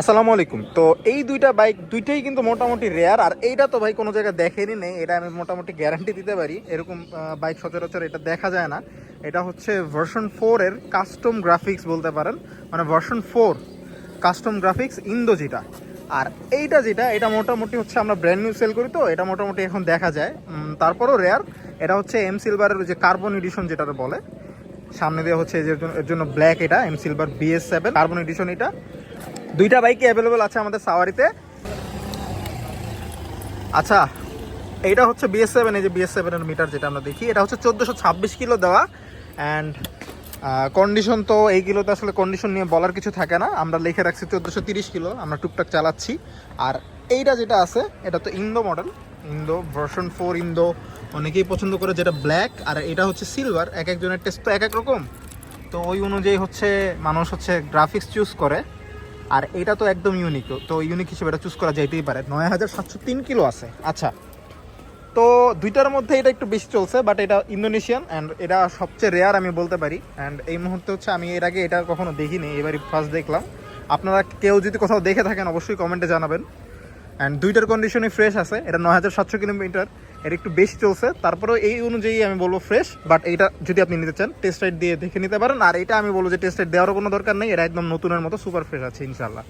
আসসালামু আলাইকুম। তো এই দুইটা বাইক দুইটাই কিন্তু মোটামুটি রেয়ার আর এইটা তো ভাই কোনো জায়গায় দেখেনি, নেই। এটা আমি মোটামুটি গ্যারান্টি দিতে পারি। এরকম বাইক সচরাচর এটা দেখা যায় না। এটা হচ্ছে ভার্সন ফোরের কাস্টম গ্রাফিক্স বলতে পারেন। মানে version four custom graphics Indo যেটা। আর এইটা যেটা, এটা মোটামুটি হচ্ছে আমরা ব্র্যান্ড নিউ সেল করি তো, এটা মোটামুটি এখন দেখা যায়। তারপরও রেয়ার এটা হচ্ছে এম সিলভারের যে কার্বন এডিশন যেটা বলে। সামনে দিয়ে হচ্ছে এর জন্য ব্ল্যাক এটা M silver BS seven carbon edition এটা। দুইটা বাইকই অ্যাভেলেবল আছে আমাদের সাওয়ারিতে। আচ্ছা এইটা হচ্ছে বিএস সেভেন এই যে বিএস সেভেনের মিটার যেটা আমরা দেখি, এটা হচ্ছে চোদ্দোশো ছাব্বিশ কিলো দেওয়া। অ্যান্ড কন্ডিশন তো এই কিলোতে আসলে কন্ডিশন নিয়ে বলার কিছু থাকে না। আমরা লিখে রাখছি চোদ্দোশো তিরিশ কিলো, আমরা টুকটাক চালাচ্ছি। আর এইটা যেটা আছে, এটা তো Indo model Indo version four Indo অনেকেই পছন্দ করে যেটা ব্ল্যাক আর এটা হচ্ছে সিলভার এক একজনের টেস্ট তো এক এক রকম। তো ওই অনুযায়ী হচ্ছে, মানুষ হচ্ছে গ্রাফিক্স চুজ করে। আর এটা তো একদম ইউনিক তো ইউনিক হিসেবে এটা চুজ করা যাইতেই পারে। নয় হাজার সাতশো তিন কিলো আছে। আচ্ছা তো দুইটার মধ্যে এটা একটু বেশি চলছে বাট এটা ইন্দোনেশিয়ান অ্যান্ড এটা সবচেয়ে রেয়ার আমি বলতে পারি। অ্যান্ড এই মুহূর্তে হচ্ছে আমি এর আগে এটা কখনো দেখিনি, এবারই ফার্স্ট দেখলাম। আপনারা কেউ যদি কোথাও দেখে থাকেন, অবশ্যই কমেন্টে জানাবেন। অ্যান্ড দুইটার কন্ডিশনই ফ্রেশ আছে। এটা নয় হাজার সাতশো কিলোমিটার। এটা একটু বেশি চলছে। তারপরেও এই অনুযায়ী আমি বলব ফ্রেশ বাট এটা যদি আপনি নিতে চান টেস্ট রাইড দিয়ে দেখে নিতে পারেন। আর এটা আমি বলব যে টেস্ট রাইড দেওয়ারও কোনো দরকার নেই। এটা একদম নতুনের মতো সুপার ফ্রেশ আছে ইনশাল্লাহ